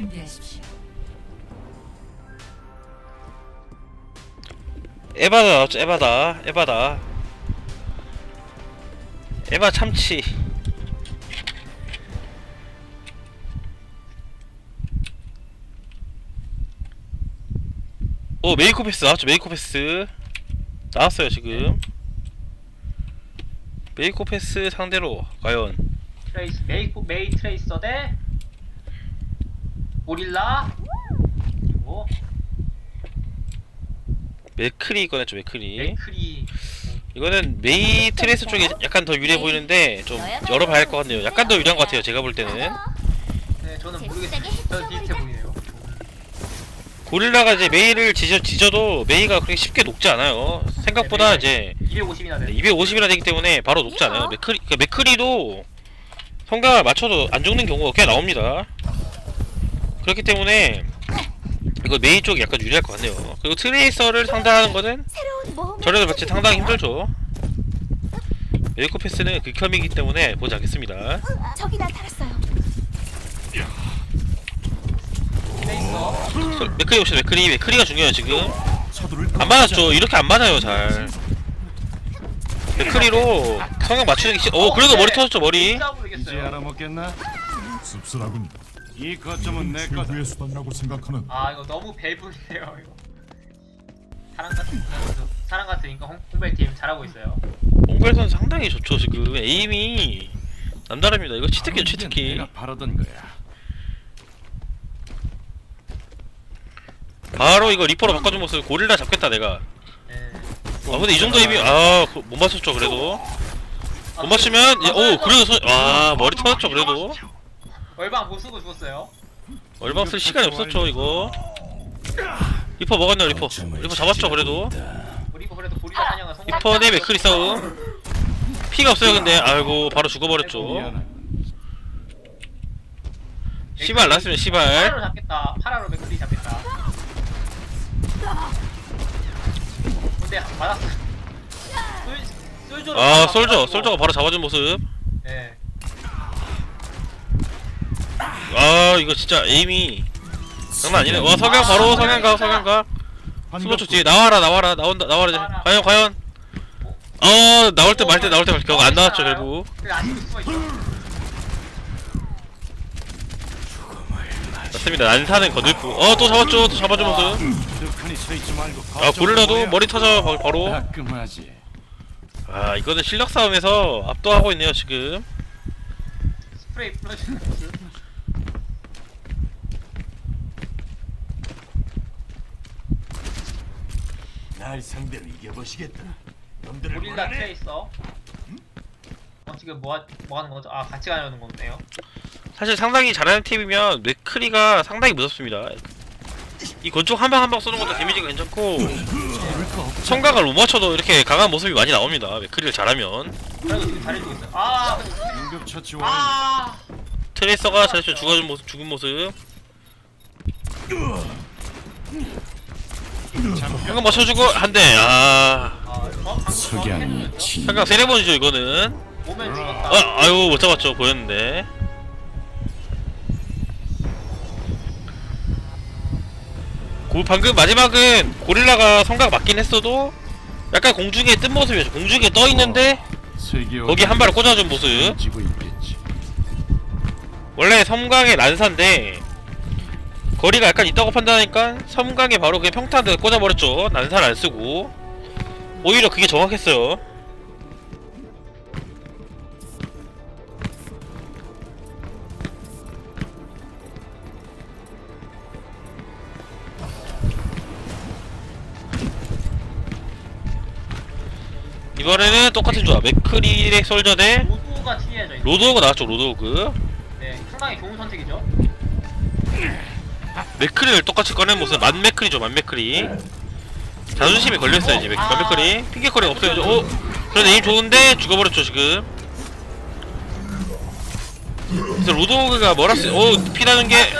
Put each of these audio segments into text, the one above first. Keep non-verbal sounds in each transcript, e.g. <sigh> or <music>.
준비하십시오. 에바다 나왔죠 에바다 에바다 에바 참치. 오 메이코 패스 나왔죠 메이코 패스. 나왔어요 지금. 메이코 패스 상대로 과연. 트레이스 메이 메이 트레이서 대 오릴라. 그리고 맥크리 꺼냈죠 맥크리. 맥크리. 이거는 메이 트레이스 쪽이 약간 더 유리해 보이는데 좀 열어봐야 할 것 같네요. 약간 더 유리한 것 같아요 제가 볼 때는. 네 저는 모르겠어요. 저는 비슷해 보이네요. 고릴라가 이제 메이를 지져, 지져도 메이가 그렇게 쉽게 녹지 않아요. 생각보다 네, 이제 250이나 돼 250이나 되기 때문에 바로 녹지 않아요. 맥크리, 그 맥크리도 성강을 맞춰도 안 죽는 경우가 꽤 나옵니다. 그렇기 때문에 이거 메이 쪽이 약간 유리할 것 같네요. 그리고 트레이서를 상대하는 거는 저래도 마치 상당히 힘들죠. 메이코 패스는 극혐이기 때문에 보지 않겠습니다. 적이 나타났어요. 맥크리 봅시다. 맥크리, 맥크리가 중요해요 지금. 안 맞았죠. 이렇게 안 맞아요, 잘. 맥크리로 성향 맞추는 게, 시... 오, 그래도 머리 터졌죠, 머리. 이제 알아먹겠나? 씁쓸하군. 이 거점은 내 거다. 최후의 수단이라고 생각하는 아 이거 너무 배분이에요 이거 사랑 같은 사랑 같은 인간 홍- 홍벨 팀 잘하고 있어요 홍별선 상당히 좋죠, 지금. 에임이 남다릅니다. 이거 치트키죠, 치트키. 내가 바라던 거야. 바로 이거 리퍼로 바꿔준 모습 고릴라 잡겠다, 내가. 네. 아, 근데 이 정도 에임이, 아, 그- 못 맞췄죠, 그래도. 못 맞추면, 예, 오, 그래도, 서... 와, 머리 터졌죠, 그래도. 얼방 못 쓰고 죽었어요 얼방 쓸 시간이 없었죠, 이거. 리퍼 먹었네요, 리퍼. 리퍼 잡았죠, 그래도. 우리 거 그래도 고리자 사냥은 성공 리퍼 대 맥크리 싸움. 피가 없어요, 근데. 아이고, 바로 죽어버렸죠. 시발, 났으면 시발. 파라로 잡겠다 파라로 맥크리 잡겠다 근데 맞았어 솔- 솔저로 아. 솔저. 솔저가 바로 잡아준 모습. 네 아 이거 진짜 에임이 장난 아니네. 와 성향 바로 성향 가 성향 가. 스포츠 뒤에 나와라 나와라 나온다 나와라. 이제. 과연 과연? 어 나올 때 말 때 나올 때 말 결국 안 나왔죠 결국. 맞습니다. 난사는 거들 뿐어또 잡았죠. 또 잡아준 모습. 득하니 서 있지 말고. 아 고릴라도? 머리 터져 바- 바로. 따끔하지. 아 이거는 실력 싸움에서 압도하고 있네요 지금. 스프레이 뿌려주는 날 상대로 이겨보시겠다. 놈들을 고릴라 몰아내. 트레이서 어, 지금 뭐, 하, 뭐 하는 거죠? 아 같이 가려는 거네요 사실 상당히 잘하는 팀이면 맥크리가 상당히 무섭습니다 이 권총 한방 한 방 쏘는 것도 데미지가 괜찮고 성각을 못 맞춰도 이렇게 강한 모습이 많이 나옵니다 맥크리를 잘하면 그래도 지금 잘해주고 있어요 아 근데 응급 처치 완료. 아 트레이서가 잘해서 죽어준 모습, 죽은 모습. 이거 맞춰주고 한 대. 아, 석양이 친. 잠깐 세레머니죠 이거는. 오면 죽었다 아, 아유 못 잡았죠 보였는데. 고, 방금 마지막은 고릴라가 성각 맞긴 했어도 약간 공중에 뜬 모습이었죠. 공중에 떠 있는데 거기 한 발을 꽂아준 모습. 지고 있겠지. 원래 섬광의 난사인데 거리가 약간 있다고 판단하니까 섬광에 바로 그냥 평탄을 꽂아버렸죠. 난사를 안 쓰고. 오히려 그게 정확했어요. 이번에는 똑같은 조합. 대 로드가 튀어야죠 이거. 로드오그 나왔죠 로드오그. 네 상당히 좋은 선택이죠 맥크리를 똑같이 꺼낸 모습. 만 맥크리죠 만 맥크리. 자존심이 걸렸어요 이제 맥- 만 맥크리. 핑계거리 없어요. 저- 어? 그래도 에임 좋은데 죽어버렸죠 지금. 그래서 로드오그가 뭐라스 어 피나는 게?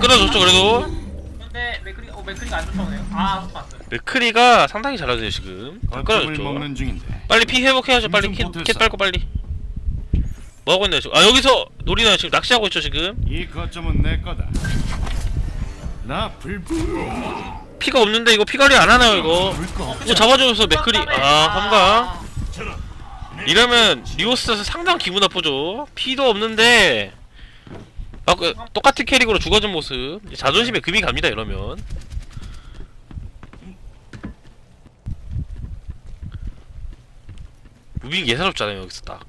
끊어졌죠 그래도. 근데 맥크리 어 맥크리가 안 쫓아오네요. 아 쫓아왔어요. 맥크리가 상당히 잘하세요 지금. 다 거점을 끊어졌죠. 먹는 중인데. 빨리 피 회복해야죠 빨리. 좀 kit못했어. 킷 빨고 빨리. 뭐하고 있나요 지금? 아 여기서 노리나요 지금? 낚시하고 있죠 지금? 이 거점은 내 거다. 나 불불. 피가 없는데 이거 피 관리 안 하나요 이거? 이거 잡아줘서 맥크리 아 삼강 이러면 리오스에서 상당히 기분 나쁘죠? 피도 없는데 아, 그, 똑같은 캐릭으로 죽어준 모습. 자존심에 금이 갑니다 이러면. 무빙 예사롭잖아요 여기서 딱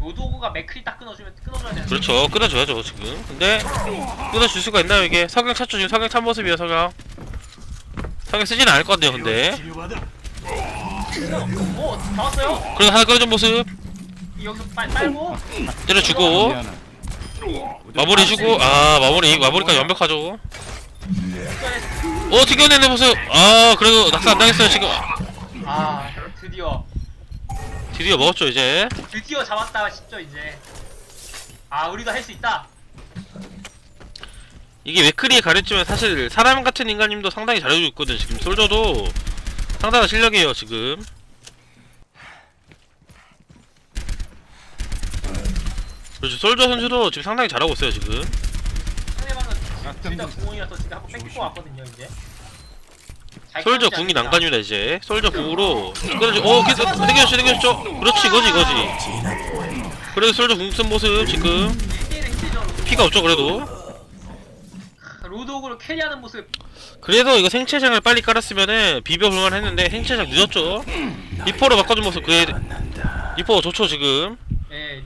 로드오그가 맥크리 딱 끊어주면 끊어줘야 되는데. 그렇죠. 끊어줘야죠 지금. 근데 끊어줄 수가 있나요 이게? 석양 찾죠 지금 석양 찬 모습이에요 석양 석양 쓰지는 않을 것 같네요 근데. 오 잡았어요? 그래도 하나 끊어준 모습. 여기서 빨, 빨고. 때려주고. 마무리 해주고. 아 마무리. 마무리까지 완벽하죠. 어 튕겨내는 모습. 아 그래도 낙사 안 당했어요 지금. 아 드디어 먹었죠 이제? 드디어 잡았다 싶죠 이제. 아 우리도 할 수 있다. 이게 웨크리에 가렸지만 사실 사람 같은 인간님도 상당히 잘해주고 있거든 지금 솔저도. 상당한 실력이에요 지금. 그렇죠. 솔저 선수도 지금 상당히 잘하고 있어요 지금. 상대방은 진짜 공원이라서 지금 한번 뺏기고 왔거든요 이제. 잘 솔저 궁이. 난간입니다 이제. 솔저 궁으로. 끌어주 어 계속 당겨졌죠 당겨졌죠. 그렇지 이거지 이거지. 그래도 솔저 궁 쓴 모습 지금. 1대1은 힘들죠 피가 없죠 그래도. 로드오그로 캐리하는 모습. 그래도 이거 생체장을 빨리 깔았으면은 비벼볼만 했는데 생체장 늦었죠. 리퍼로 바꿔준 모습 그래 리퍼 좋죠 지금. 예.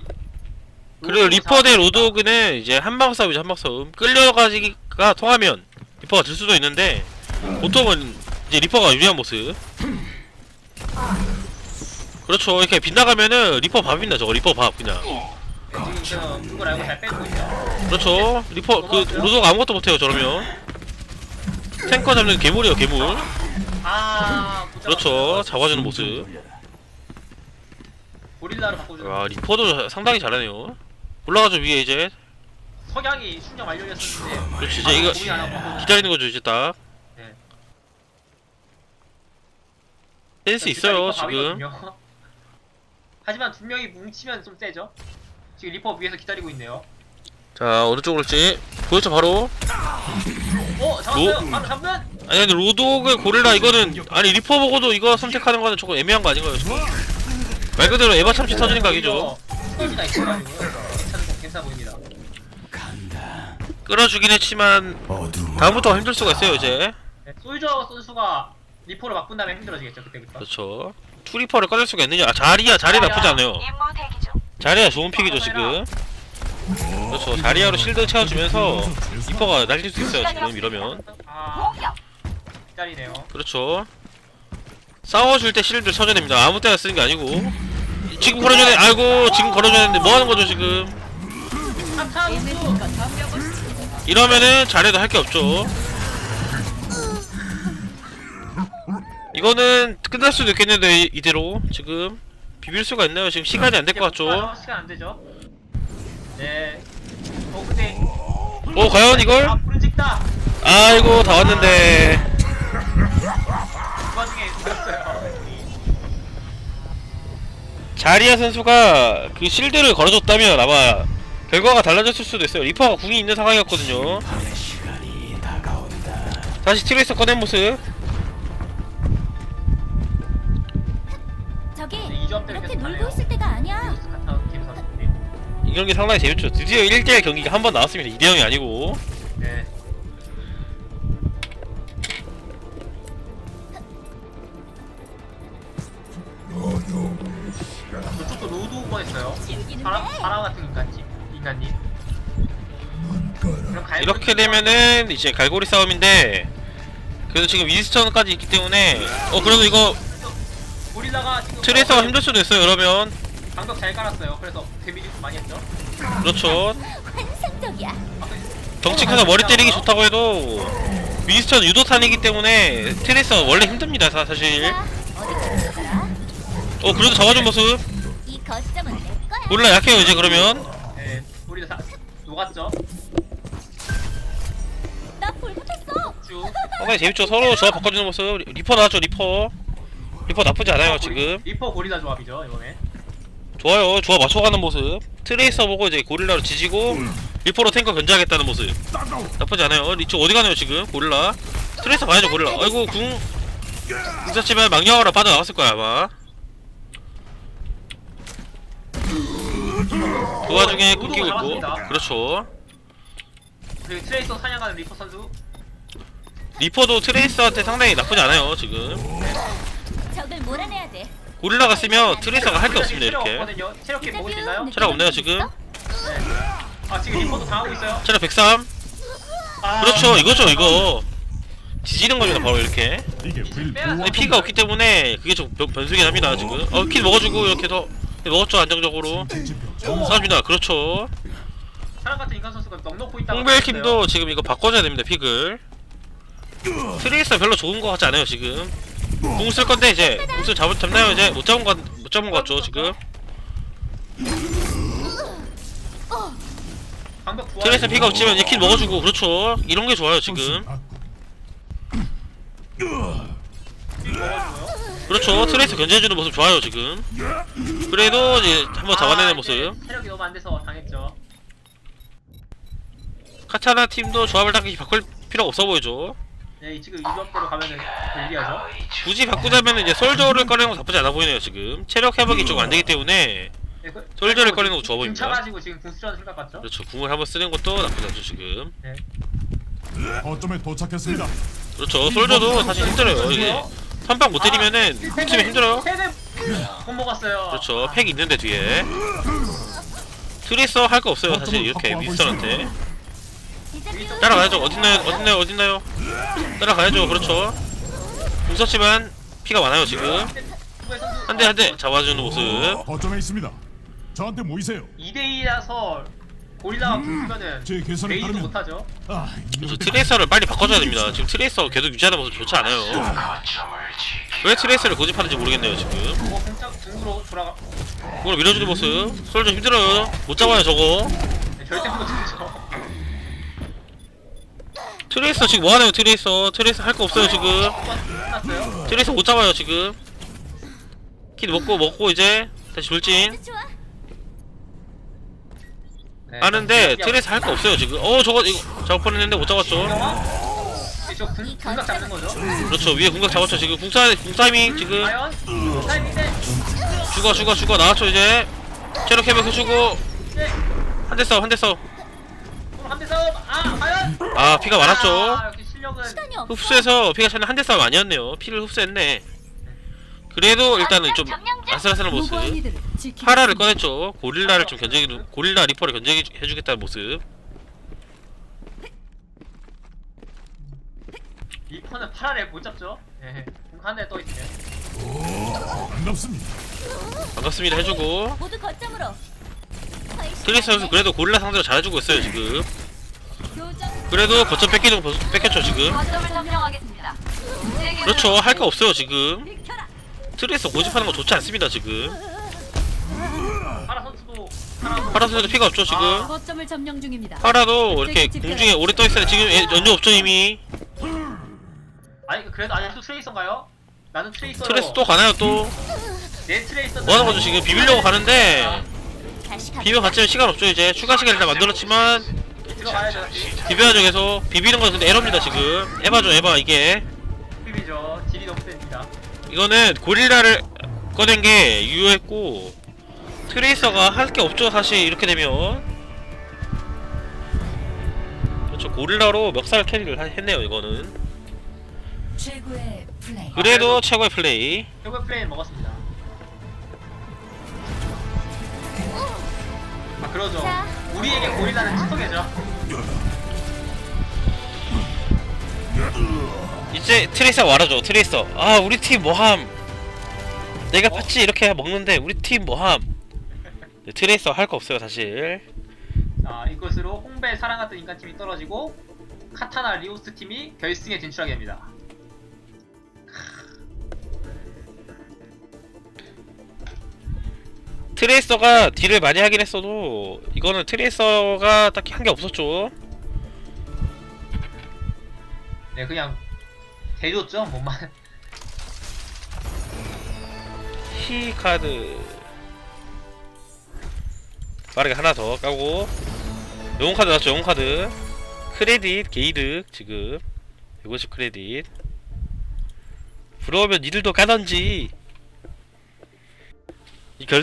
그리고 리퍼 대 로드오그는 이제 한방 싸움이죠 한방 싸움. 끌려가기가 통하면 리퍼가 질 수도 있는데 보통은 이제 리퍼가 유리한 모습. 그렇죠. 이렇게 빗나가면은 리퍼 밥입니다 저거? 리퍼 밥 그냥. 지금 알고 잘 빼고 있죠 그렇죠. 리퍼 그 로드오가 아무것도 못해요 저러면. 탱커 잡는 괴물이에요 괴물. 아 못 그렇죠. 잡았어요. 잡아주는 모습. 고릴라로 바꿔주는 와 리퍼도 상당히 잘하네요. 올라가죠 위에 이제. 석양이 충전 완료됐었는데 그렇지 이제 이거 고민 안 하고 바꿔주는 기다리는 거죠 이제 딱 네. 센스 진짜 있어요 지금. <laughs> 하지만 두 명이 뭉치면 좀 세죠? 지금 리퍼 위에서 기다리고 있네요. 자 어느 쪽으로 올지. 보였죠 바로? 어 잡았어요. 로- 바로 잡는 아니 근데 로드오그 고릴라 이거는 아니 리퍼 보고도 이거 선택하는 거는 조금 애매한 거 아닌가요 지금? 말 그대로 에바 참치 터지는 각이죠. 있어가지고 괜찮은 괜찮아 보입니다. 끌어주긴 했지만 다음부터 힘들 수가 있어요 이제. 네, 솔저 선수가 리퍼를 바꾼 다음에 힘들어지겠죠 그때부터. 그렇죠. 투리퍼를 꺼낼 수가 있느냐? 아 자리야 자리 나쁘지 않아요. 임무 대기 중. 자리야 좋은 픽이죠 지금. 그렇죠. 자리야로 실드 채워주면서 리퍼가 날릴 수 있어요 지금 이러면. 아 공격. 기다리네요. 그렇죠. 싸워줄 때 실드 쳐줘야 됩니다. 아무 때나 쓰는 게 아니고. 지금 걸어줘야 돼. 아이고 지금 걸어줘야 되는데 뭐 하는 거죠 지금? 선수 이러면은 잘해도 할 게 없죠 이거는 끝날 수도 있겠는데 이- 이대로. 지금 비빌 수가 있나요. 지금 시간이 안 될 것 같죠? 시간 안 되죠? 네. 어, 근데 어 과연 이걸? 아 불은 찍다. 아이고 다 왔는데. 그 와중에 자리아 선수가 그 실드를 걸어줬다면 아마 결과가 달라졌을 수도 있어요. 리퍼가 궁이 있는 상황이었거든요. 다시 트레이서 꺼낸 모습. 경기 상당히 재밌죠. 드디어 1대1 경기가 한 번 나왔습니다. 2대0이 아니고. 네 저쪽도 로드 오버 했어요 바람, 바람 같은 인간님 인간님 그럼 갈고리 이렇게 되면은 이제 갈고리 싸움인데 그래도 지금 윈스턴까지 있기 때문에 어 그래도 이거 고릴라가 지금 트레이서가 힘들 수도 있어요. 그러면 방벽 잘 깔았어요 그래서 데미지 좀 많이 했죠 그렇죠. 환상적이야. 아, 덩치 커서 머리 때리기 좋다고 해도 윈스턴 유도탄이기 때문에 트레이서 원래 힘듭니다. 사- 사실. 자, 어디까지 가라. 어 그래도 잡아준 모습. 이 거점은 내 거야. 몰라 약해요 이제 그러면 네 고릴라 다 녹았죠 나불 붙었어. 쭉 상당히 재밌죠 서로 조합 바꿔주는 모습 리퍼 나왔죠 리퍼 리퍼 나쁘지 않아요 지금 리퍼 고릴라 조합이죠 이번에 좋아요. 조합 맞춰가는 모습. 트레이서 보고 이제 고릴라로 지지고 리포로 탱커 견제하겠다는 모습. 나쁘지 않아요. 리치 어디 가네요 지금? 고릴라? 트레이서 가야죠 고릴라. 아이고 궁. 궁사치면 망령하러 빠져나갔을 거야 아마. 그 와중에 끊기고 있고. 잡았습니다. 그렇죠. 그리고 트레이서 사냥하는 리퍼 선수? 리퍼도 트레이서한테 상당히 나쁘지 않아요 지금. 적을 몰아내야 돼. 고릴라가 쓰면 트레이서가 할 게 없습니다 이렇게. 없거든요. 체력계 먹을 수 있나요? 체력 없네요 지금? 아 지금 리퍼도 당하고 있어요. 체력 103 아, 그렇죠 이거죠 이거. 지지는 겁니다 바로 이렇게. 이게 근데 피가 없기 때문에 그게 좀 변- 변수긴 합니다 지금. 어킬 먹어주고 이렇게 더 먹었죠 안정적으로. 싸줍니다 그렇죠. 사람 같은 인간 선수가 넉넉고 있다고. 홍벨 팀도 지금 이거 바꿔줘야 됩니다 픽을. 트레이서 별로 좋은 거 같지 않아요 지금 궁 쓸 건데 이제 궁쓸 잡 잡나요 이제 못 잡은 거못 잡은 거 같죠 지금 방벽 부활. 트레이서 피가 없지만 이제 킬 먹어주고 그렇죠 이런 게 좋아요 지금. 그렇죠 트레이서 견제해주는 모습 좋아요 지금 그래도 이제 한번 잡아내는 아, 모습 체력이 너무 안 돼서 당했죠. 카타나 팀도 조합을 딱히 바꿀 필요가 없어 보이죠 네, 지금 이 조합대로 가면은 불리하죠. 굳이 바꾸자면 이제 솔저를 꺼내는 거 나쁘지 않아 보이네요 지금. 체력 회복이 좀안 되기 때문에 네, 그, 솔저를 꺼내는 거 좋아 궁 보입니다. 차가지고 지금 궁수라는 생각 같죠? 그렇죠. 궁을 한번 쓰는 것도 나쁘지 않죠 지금. 거점에 도착했습니다. 그렇죠. 솔저도 사실 힘들어요. 이게 선방 못 때리면은 팀에 힘들어요. 세대 못 먹었어요. 그렇죠. 팩 있는데 뒤에. 트레이서 할 거 없어요 사실. 이렇게 윈스턴한테 따라가야죠. 어딨나요? 어딨나요? 어딨나요? 따라가야죠. 그렇죠. 궁서치만 피가 많아요 지금. 한대 한 대 잡아주는 모습. 거점에 있습니다. 저한테 모이세요. 2대2라서 고릴라가 붙으면은 제 계산에 따르면. 못하죠. 아, 그렇죠 트레이서를 빨리 바꿔줘야 됩니다. 지금 트레이서 계속 유지하는 모습 좋지 않아요. 왜 트레이서를 고집하는지 모르겠네요 지금. 뭐 공짜 궁으로 돌아가. 그걸 밀어주는 모습. 솔저 힘들어요. 못 잡아요 저거. 네, 절대 못 잡죠. 트레이서 지금 뭐하네요 트레이서? 트레이서 할 거 없어요 지금. 트레이서 못 잡아요 지금. 킷 먹고 먹고 이제 다시 돌진. 좋아. 네, 하는데 자, 트레이서 할 거 없어요 지금. 어 저거 이거 잡을 뻔했는데 못 잡았죠. 영화? 네, 저 궁, 궁각 잡는 거죠. 그렇죠. 위에 궁각 잡았죠 지금. 궁사 궁사이밍 지금. 과연? 타이밍인데 죽어 죽어 죽어. 나왔죠 이제. 체력 회복 해주고. 네. 한대 싸움 한대 싸움 한대 싸움. 아 과연? 아 피가 많았죠 아, 역시 실력은 시간이 없어. 흡수해서 피가 차는 한 대 싸움 아니었네요 피를 흡수했네 그래도 일단은 좀 아슬아슬한 모습 파라를 꺼냈죠 고릴라를 좀 견제 고릴라 리퍼를 견제해 주겠다는 모습 이 펀은 파라를 못 잡죠. 예. 궁한대 떠. 반갑습니다. 반갑습니다 해주고 모두 거점으로. 트리스 선수 그래도 고릴라 상대로 잘해주고 있어요 지금 그래도 거점 뺏기는 거 벌써 뺏겼죠 지금 거점을 점령하겠습니다. 그렇죠 할 거 없어요 지금. 트레이서 고집하는 거 좋지 않습니다 지금 파라 선수도 파라 파라 선수도 피가 없죠 지금 아. 거점을 점령 중입니다. 파라도 이렇게 공중에 오래 떠있어야 지금 얘 연주 없죠 이미 아니 그래도 아직도 트레이서인가요? 나는 트레이서. 트레이서 또 가나요 또 내 트레이서. 뭐하는 거죠 지금 비비려고 가는데. 비벼 봤자면 시간 없죠 이제 추가 시간 일단 만들었지만 들어가야죠. 비벼야죠 계속 비비는 건 근데 에러입니다 지금 에바죠 에바 이게 비비죠. 딜이 너무 셉니다. 이거는 고릴라를 꺼낸 게 유효했고 트레이서가 할 게 없죠 사실 이렇게 되면 그렇죠 고릴라로 멱살 캐리를 하- 했네요 이거는 최고의 플레이. 그래도 최고의 플레이 결국 플레이 먹었습니다. 아 그러죠. 자. 우리에게 고릴라는 치석이죠. 이제 트레이서 말하죠 트레이서 아 우리 팀 뭐함 내가 파치 이렇게 먹는데 우리 팀 뭐함 네, 트레이서 할 거 없어요 사실 자 이것으로 홍배 사랑 같은 인간 팀이 떨어지고 카타나 리오스 팀이 결승에 진출하게 됩니다. 트레이서가 딜을 많이 하긴 했어도 이거는 트레이서가 딱히 한 게 없었죠. 네 그냥 대줬죠 몸만. 히 카드. 빠르게 하나 더 까고. 영웅 카드 났죠 영웅 카드. 크레딧 게이드 지금. 150 크레딧. 부러우면 니들도 까던지